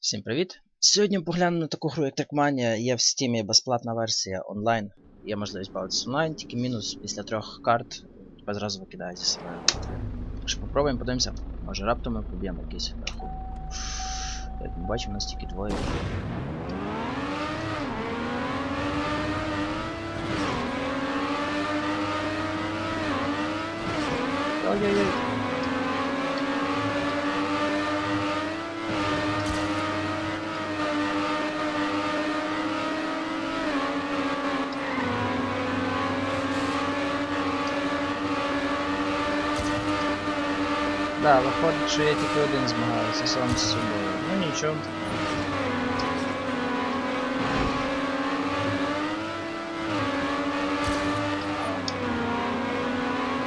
Всім привіт! Сьогодні погляну на таку гру, як Trackmania. Є в Steam безплатна версія онлайн. Є можливість бавитися онлайн, тільки мінус після трьох карт тебе зразу викидають з себе. Що попробуємо, подивимося. Може раптом ми поб'ємо якийсь рахунок. Як ми бачимо, у нас тільки двоє. Ой-ой-ой. Да, виходить, що я тільки один змагаюся сам з собою. Ну нічого.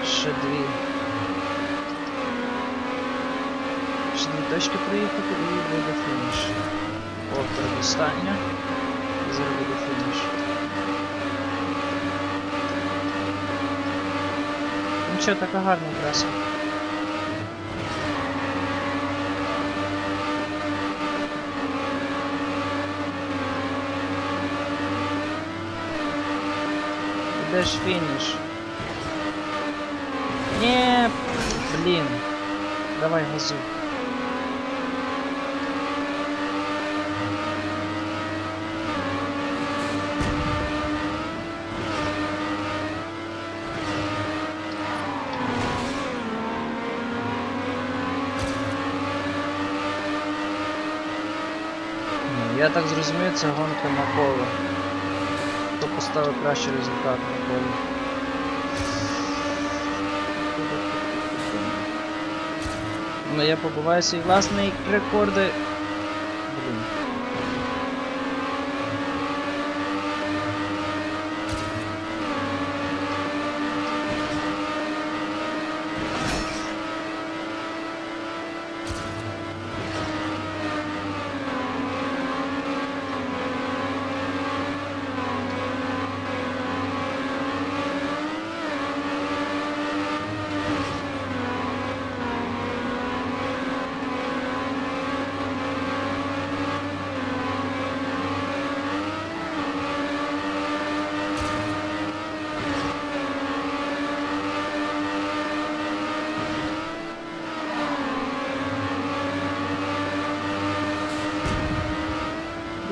Ще дві. Ще дві точки проїхати і буде фініш. О, передостання. Зараз буде фініш. Нічого, така гарна траса. Де ж фініш? Ні, блін. Давай газуй. Ну, Я так зрозумів, це гонка на коло. Поставив кращий результат на полі. Ну я побуваюся і власне рекорди. Блін.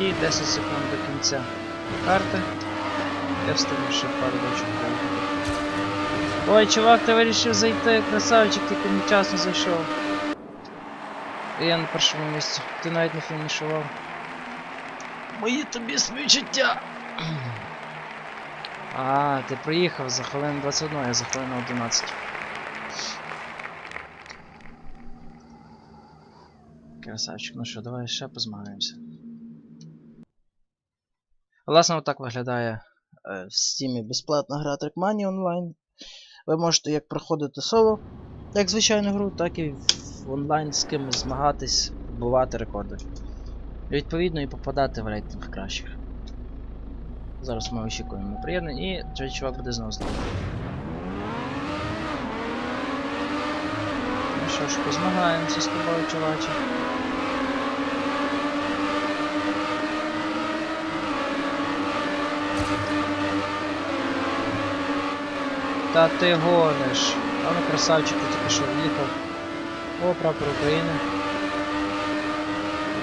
І 10 секунд до кінця карти. Я встигну ще пару дочок. Ой, чувак, ти вирішив зайти, красавчик, тільки невчасно зайшов. І я на першому місці. Ти навіть не фінішував. Мої тобі співчуття. А, ти приїхав за хвилин 21, я за хвилину 11. Красавчик, ну що, давай ще позмагаємося. Власне, отак виглядає е, в Steam безплатна гра Trackmania онлайн. Ви можете як проходити соло, як звичайну гру, так і в онлайн з кимось змагатись, бувати рекорди. І відповідно і попадати в рейтинг кращих. Зараз ми очікуємо приєднання і цей чувак буде знову знову. Ну що ж, позмагаємося з тобою, чуваче. Та ти гониш. А ну красавчик, тільки що в'їхав. О, прапор України.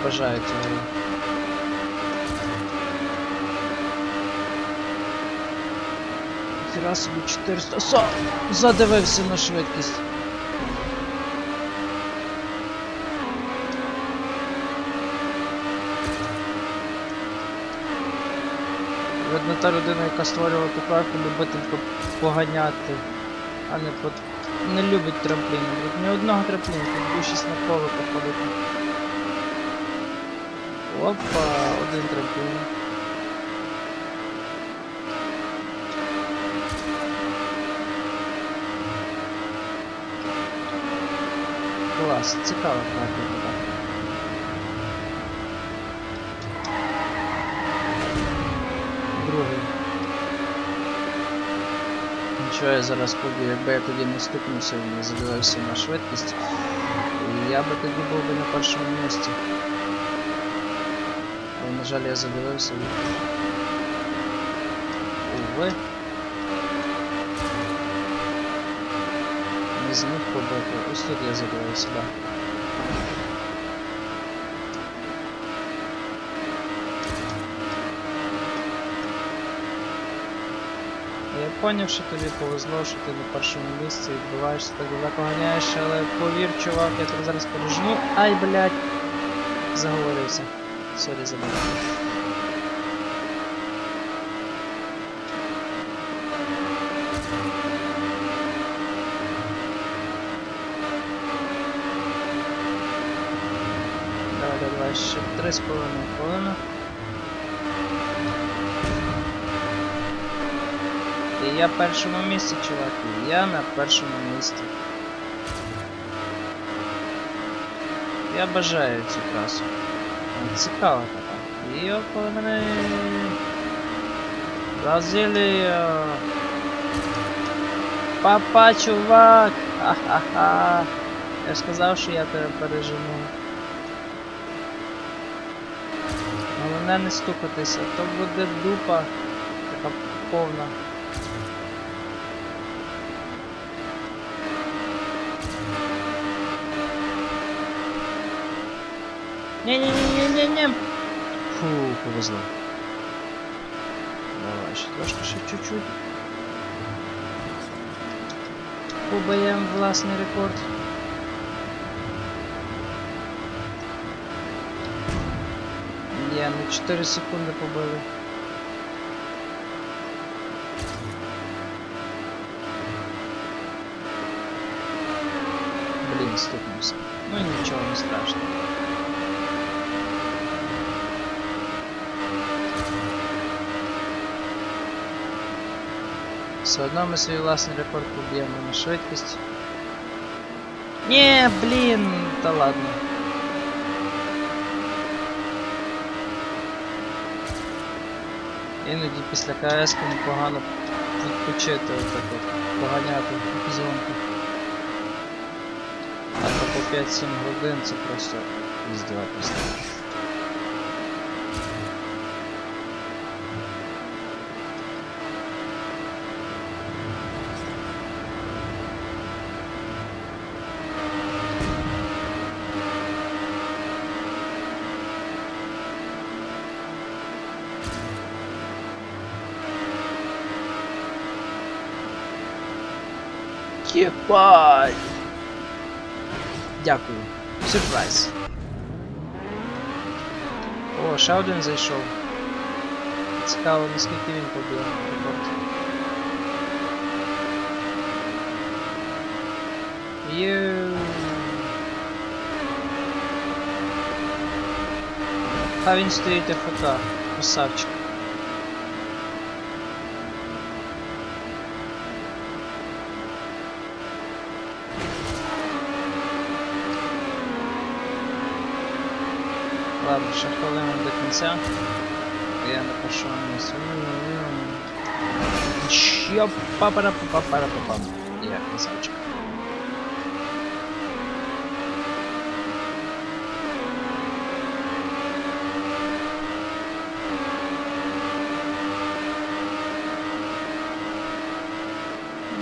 Бажаю цього. Хіра собі 400. Со! Задивився на швидкість. Та людина, яка створювала ту карту, любителька поганяти, а не по... не любить трампліни. Ні одного трампліну, тут більшість на коло походити. Опа, один трамплін. Клас, цікава карта Другий. Нічого я зараз поб'ю, якби я тоді не стукнувся і не задивився на швидкість, і я би тоді був би на першому місці. жаль, я задивився і. Уви. Не зміг побити. Ось тут я задивився, да. Поняв, що тобі повезло, що ти на першому місці відбиваєшся так далеко але повір, чувак, я тебе зараз пережму. Ай, блядь! Заговорився. Сорі за мене. Давай, давай, ще три з половиною хвилини. Я в першому місці, чувак. Я на першому місці. Я бажаю цю трасу. Ну, Цікава така. Йопане. Бразилія. Папа, чувак! Ха-ха-ха! Я ж сказав, що я тебе пережену. Головне не стукатися, то буде дупа така повна. Не-не-не-не-не-не. Фу, повезло. Давай, ще трошки, ще чуть-чуть. Побаємо власний рекорд. Є, на 4 секунди побили. Блін, стукнувся. Ну нічого не страшно. Все одно ми свій власний рекорд поб'ємо на швидкість. Ні, блін, та ладно. Іноді після КС непогано відпочити отак от, поганяти зонку. А то по 5-7 годин це просто іздівательство. Єбать! Дякую. Сюрприз. О, ще один зайшов. Цікаво, наскільки він побив рекорд. Єу. Та він стоїть АФК, красавчик. Ладно, ще хвилину до кінця. Я на першому місці. Що папара папара папам. Я красавчик.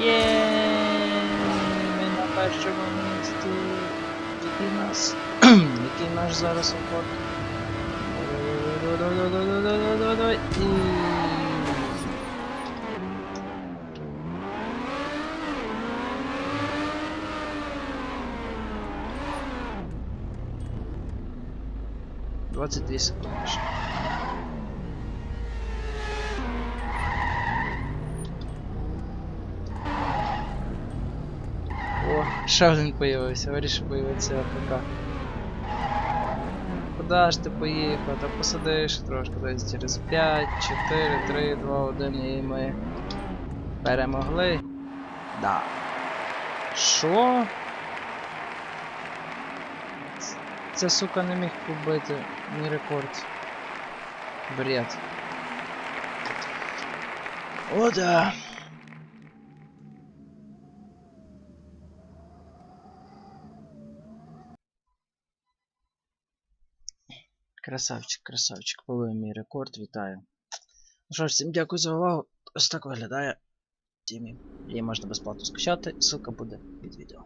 Є, ми на першому місці. Який нас. Який наш зараз рекорд? Давай-давай-давай-давай-давай-давай-давай. І... Двадцать две секунды. ще. О, ще один появився, вирішив появитися АФК. Куда ж ти поїхав? Та посадиш трошки, десь через 5, 4, 3, 2, 1 і ми перемогли. Да. Що? Це сука не міг побити мій рекорд. Бред. О, да. Красавчик, красавчик, побив мій рекорд, вітаю. Ну що ж, всім дякую за увагу. Ось так виглядає Тімі. Її можна безплатно скачати, ссылка буде під відео.